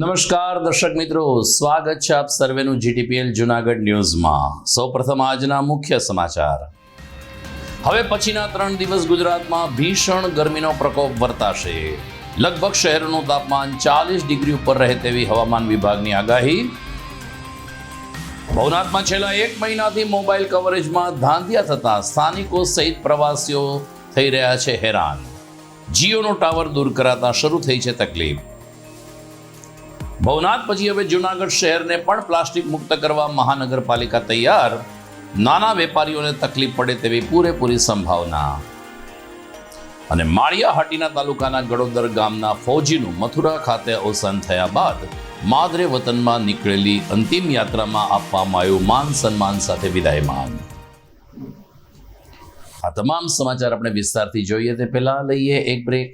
નમસ્કાર દર્શક મિત્રો, સ્વાગત છે આપ સર્વેનું જીટીપીએલ જુનાગઢ ન્યૂઝમાં. સૌપ્રથમ આજના મુખ્ય સમાચાર. હવે પછીના ત્રણ દિવસ ગુજરાતમાં ભીષણ ગરમીનો પ્રકોપ વર્તાશે. લગભગ શહેરનું તાપમાન ચાલીસ ડિગ્રી ઉપર રહે તેવી હવામાન વિભાગની આગાહી. ભવનાથમાં છેલ્લા એક મહિનાથી મોબાઈલ કવરેજમાં ધાંધિયા થતા સ્થાનિકો સહિત પ્રવાસીઓ થઈ રહ્યા છે હેરાન. જીઓનો ટાવર દૂર કરાતા શરૂ થઈ છે તકલીફ. ભવનાથ, પછી હવે જુનાગઢ શહેરને પણ પ્લાસ્ટિક મુક્ત કરવા મહાનગરપાલિકા તૈયાર. નાના વેપારીઓને તકલીફ પડે તેવી પૂરેપૂરી સંભાવના. અને માળિયા હાટીના તાલુકાના ગડોદર ગામના ફૌજીનું મથુરા ખાતે અવસાન થયા બાદ માદરે વતનમાં નીકળેલી અંતિમ યાત્રામાં આપવામાં આવ્યું માન સન્માન સાથે વિદાયમાન આ તમામ સમાચાર આપણે વિસ્તારથી જોઈએ તે પહેલા લઈએ એક બ્રેક.